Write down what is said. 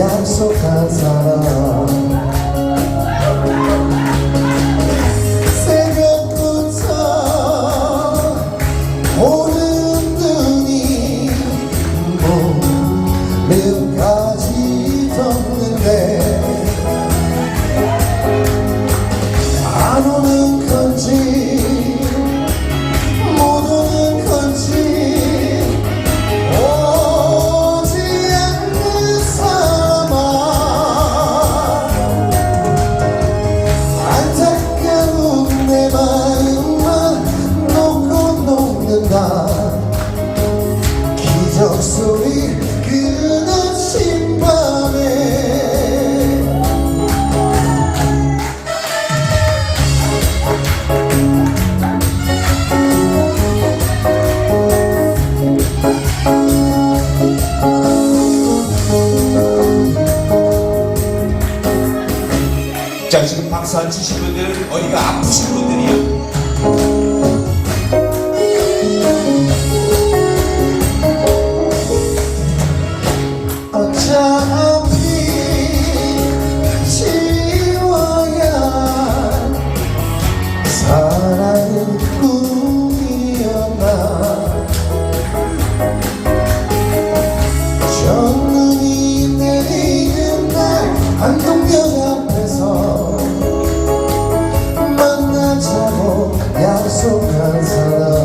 약속한 사랑 목소리 끝없이 밤에. 자 지금 박수 안 치신 분들 어디가 아프신 분들이야? ছাড়া